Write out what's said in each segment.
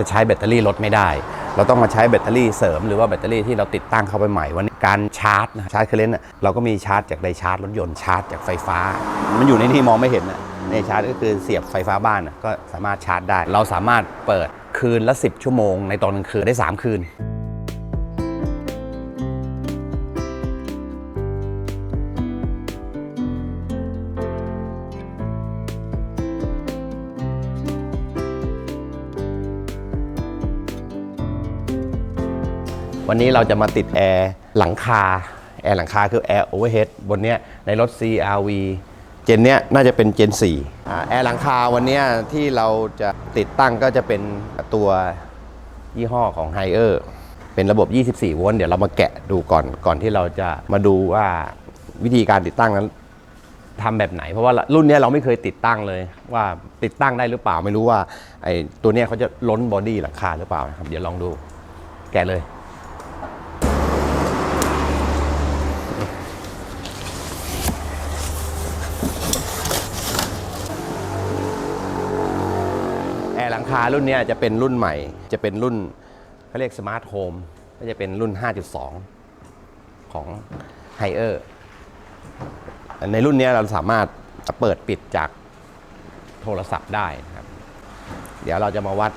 จะใช้แบตเตอรี่รถไม่ได้ เราต้องมาใช้แบตเตอรี่เสริมหรือว่าแบตเตอรี่ที่เราติดตั้งเข้าไปใหม่วันนี้การชาร์จนะชาร์จเคอร์เรนต์เราก็มีชาร์จจากไดชาร์จรถยนต์ชาร์จจากไฟฟ้า มันอยู่ในที่มองไม่เห็นนะในชาร์จก็คือเสียบไฟฟ้าบ้านนะก็สามารถชาร์จได้ เราสามารถเปิดคืนละ 10 ชั่วโมงในตอนกลางคืนได้ 3 คืน วันนี้เราจะมาติดแอร์หลังคา แอร์หลังคาคือแอร์โอเวอร์เฮดบนเนี้ยในรถ CRV เจนเนี้ยน่าจะเป็นเจน4อ่แอร์หลังคาวันนี้ที่เราจะติดตั้งก็จะเป็นตัวยี่ห้อของ h i เออร์เป็นระบบ 24 โวลต์ เดี๋ยวเรามาแกะดูก่อน ก่อนที่เราจะมาดูว่าวิธีการติดตั้งนั้นทำแบบไหน เพราะว่ารุ่นนี้เราไม่เคยติดตั้งเลย ว่าติดตั้งได้หรือเปล่า ไม่รู้ว่าไอ้ตัวเนี้ยเขาจะล้นบอดี้หลังคาหรือเปล่านะครับ เดี๋ยวลองดู แกะเลย แอร์หลัง คารุ่นนี้จะเป็นรุ่นใหม่ จะเป็นรุ่นเขาเรียกสมาร์ทโฮมก็จะเป็นรุ่น 5.2 ของ h i เออร์ในรุ่นนี้เราสามารถเปิดปิดจากโทรศัพท์ได้นะครับ เดี๋ยวเราจะมาวัด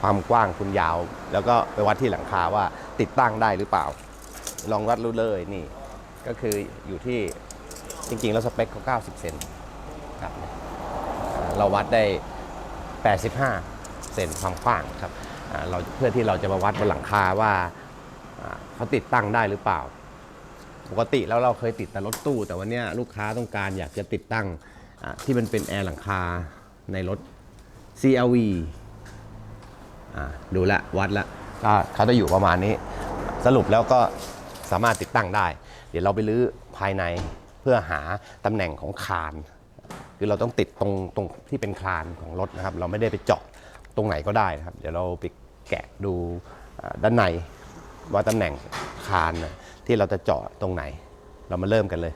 ความกว้างคุณยาว แล้วก็ไปวัดที่หลังคาว่าติดตั้งได้หรือเปล่า ลองวัดรู้เลยนี่ ก็คืออยู่ที่จริงๆ แล้วสเปคเขา90 เซนครับ เราวัดได้ 85 เซนความกว้างครับเราเพื่อที่เราจะมาวัดบนหลังคาว่าเขาติดตั้งได้หรือเปล่า ปกติแล้วเราเคยติดแต่รถตู้ แต่วันนี้ลูกค้าต้องการอยากจะติดตั้งที่มันเป็นแอร์หลังคาในรถ CLV ดูลววัดล้วก็เขาจะอยู่ประมาณนี้ สรุปแล้วก็สามารถติดตั้งได้ เดี๋ยวเราไปรื้อภายในเพื่อหาตำแหน่งของคาน คือเราต้องติดตรงตรงที่เป็นคานของรถนะครับ เราไม่ได้ไปเจาะ ตรงไหนก็ได้นะครับ เดี๋ยวเราไปแกะดูด้านในว่าตำแหน่งคานนะที่เราจะเจาะตรงไหน เรามาเริ่มกันเลย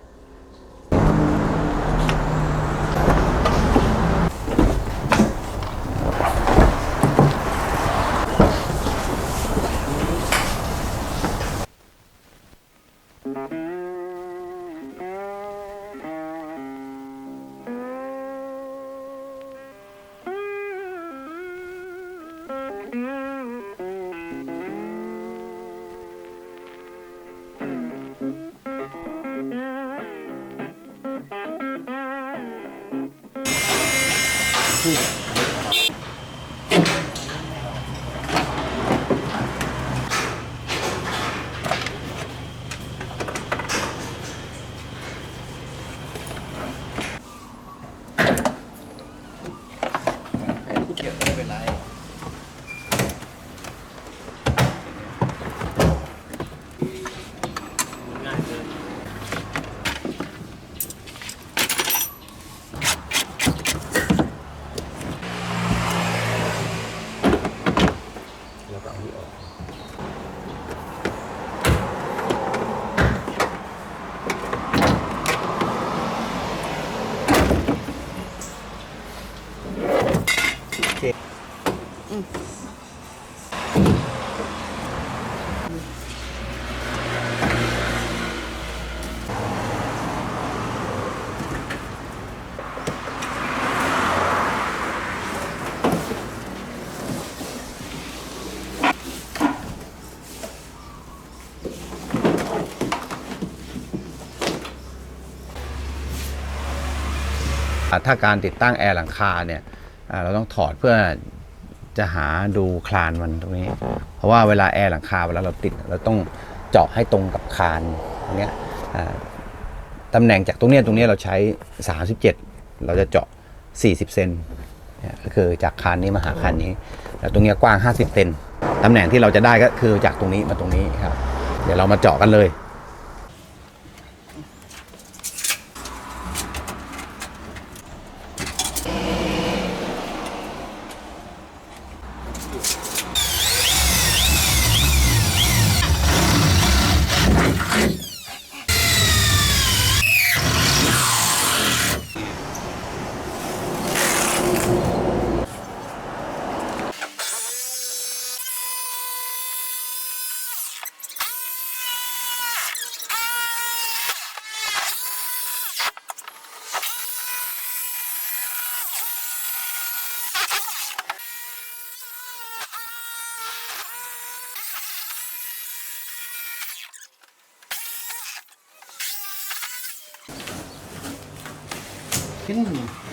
ถ้าการติดตั้งแอร์หลังคาเนี่ยเราต้องถอดเพื่อจะหาดูคลานมันตรงนี้ เพราะว่าเวลาแอร์หลังคาเวลาเราติดเราต้องเจาะให้ตรงกับคานตรงนี้ตำแหน่งจากตรงเนี้ยตรงเนี้ยเราใช้ 37 เราจะเจาะ 40 เซนเนี่ยก็คือจากคานนี้มาหาคานนี้แล้วตรงเนี้ยกว้าง 50 เซนตำแหน่งที่เราจะได้ก็คือจากตรงนี้มาตรงนี้ครับ เดี๋ยวเรามาเจาะกันเลย Ganun mo.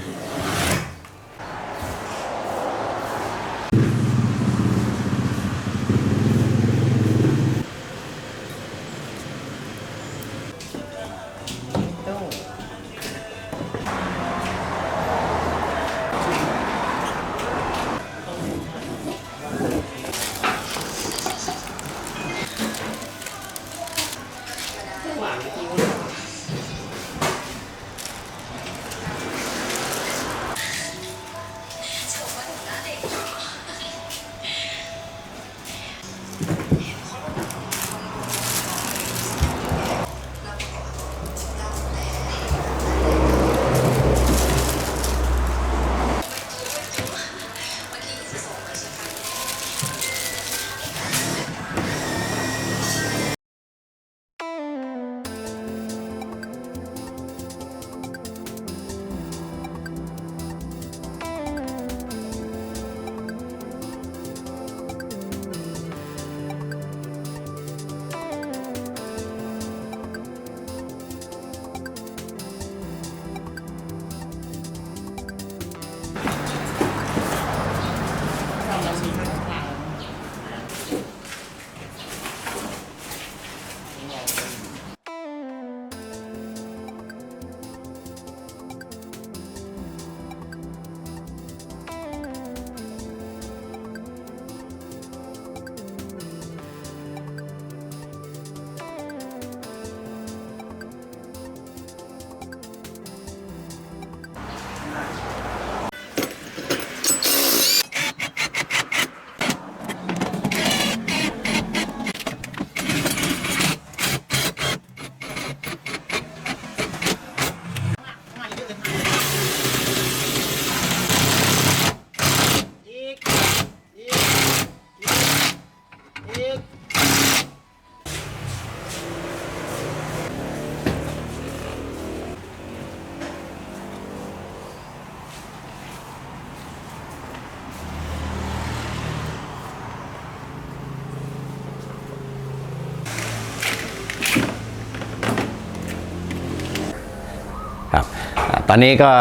ตอนนี้ก็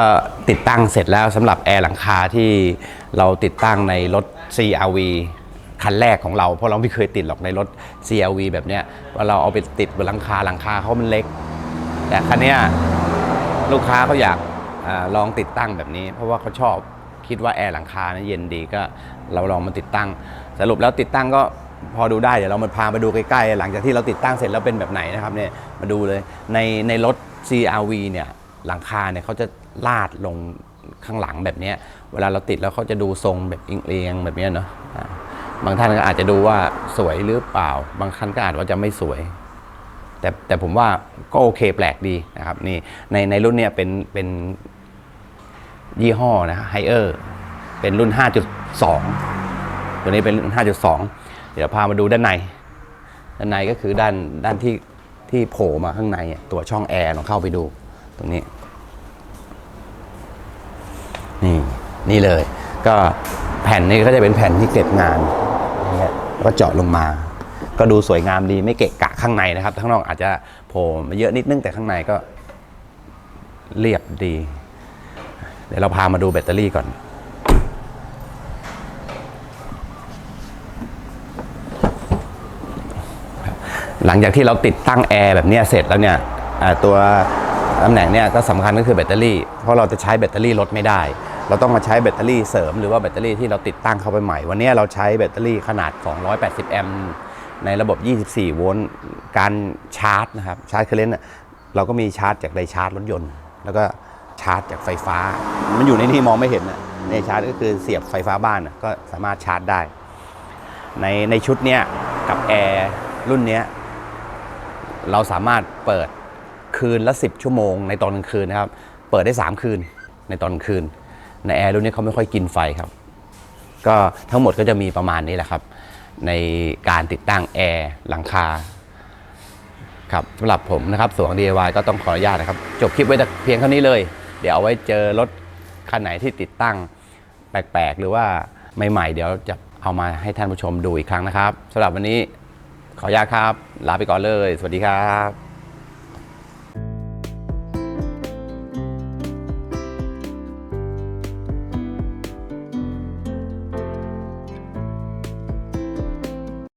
ติดตั้งเสร็จแล้วสำหรับแอร์หลังคาที่เราติดตั้งในรถ CRV คันแรกของเราเพราะเราไม่เคยติดหรอกในรถ CRV แบบเนี้ยว่าเราเอาไปติดบนหลังคาหลังคาเขามันเล็ก แต่คันนี้ลูกค้าเขาอยากอลองติดตั้งแบบนี้ เพราะว่าเขาชอบคิดว่าแอร์หลังคานะเย็นดีก็เราลองมาติดตั้ง สรุปแล้วติดตั้งก็พอดูได้เดี๋ยวเรามาพามาดูใกล้ๆ หลังจากที่เราติดตั้งเสร็จแล้วเป็นแบบไหนนะครับเนี่ยมาดูเลยในในรถ CRV เนี่ย หลังคาเนี่ยเขาจะลาดลงข้างหลังแบบนี้เวลาเราติดแล้วเขาจะดูทรงแบบเอียงๆแบบนี้เนาะบางท่านก็อาจจะดูว่าสวยหรือเปล่า บางท่านก็อาจว่าจะไม่สวย แต่แต่ผมว่าก็โอเคแปลกดีนะครับนี่ในในรุ่นเนี้ยเป็นเป็นยี่ห้อนะไฮเออร์เป็นรุ่น 5.2 ตัวนี้เป็นรุ่น5.2 เดี๋ยวพามาดูด้านใน ด้านในก็คือด้านด้านที่ที่โผล่มาข้างในตัวช่องแอร์ลองเข้าไปดู ตรงนี้ นี่นี่เลย ก็แผ่นนี้ก็จะเป็นแผ่นที่เก็บงานเงี้ยแล้วก็เจาะลงมา ก็ดูสวยงามดีไม่เกะกะข้างในนะครับข้างนอกอาจจะโผล่มาเยอะนิดนึงแต่ข้างในก็เรียบดี เดี๋ยวเราพามาดูแบตเตอรี่ก่อน หลังจากที่เราติดตั้งแอร์แบบนี้เสร็จแล้วเนี่ยตัว ตำแหน่งเนี่ยก็สำคัญก็คือแบตเตอรี่ เพราะเราจะใช้แบตเตอรี่ลดไม่ได้ เราต้องมาใช้แบตเตอรี่เสริมหรือว่าแบตเตอรี่ที่เราติดตั้งเข้าไปใหม่ วันนี้เราใช้แบตเตอรี่ขนาด 280 แอมป์ในระบบ 24 โวลต์การชาร์จนะครับชาร์จเคอร์เรนอะเราก็มีชาร์จจากไดชาร์จรถยนต์ แล้วก็ชาร์จจากไฟฟ้า มันอยู่ในที่มองไม่เห็นนะในชาร์จก็คือเสียบไฟฟ้าบ้านก็สามารถชาร์จได้ ในในชุดเนี้ยกับแอร์รุ่นเนี้ยเราสามารถเปิด คืนละ 10 ชั่วโมงในตอนกลางคืนนะครับ เปิดได้ 3 คืนในตอนกลางคืน ในแอร์รุ่นนี้เขาไม่ค่อยกินไฟครับ ก็ทั้งหมดก็จะมีประมาณนี้แหละครับ ในการติดตั้งแอร์หลังคาครับสำหรับผมนะครับสวง DIY ก็ต้องขออนุญาตนะครับ จบคลิปไว้แต่เพียงเท่านี้เลย เดี๋ยวเอาไว้เจอรถคันไหนที่ติดตั้งแปลกๆ หรือว่าใหม่ๆ เดี๋ยวจะเอามาให้ท่านผู้ชมดูอีกครั้งนะครับสำหรับวันนี้ขออนุญาตครับ ลาไปก่อนเลย สวัสดีครับ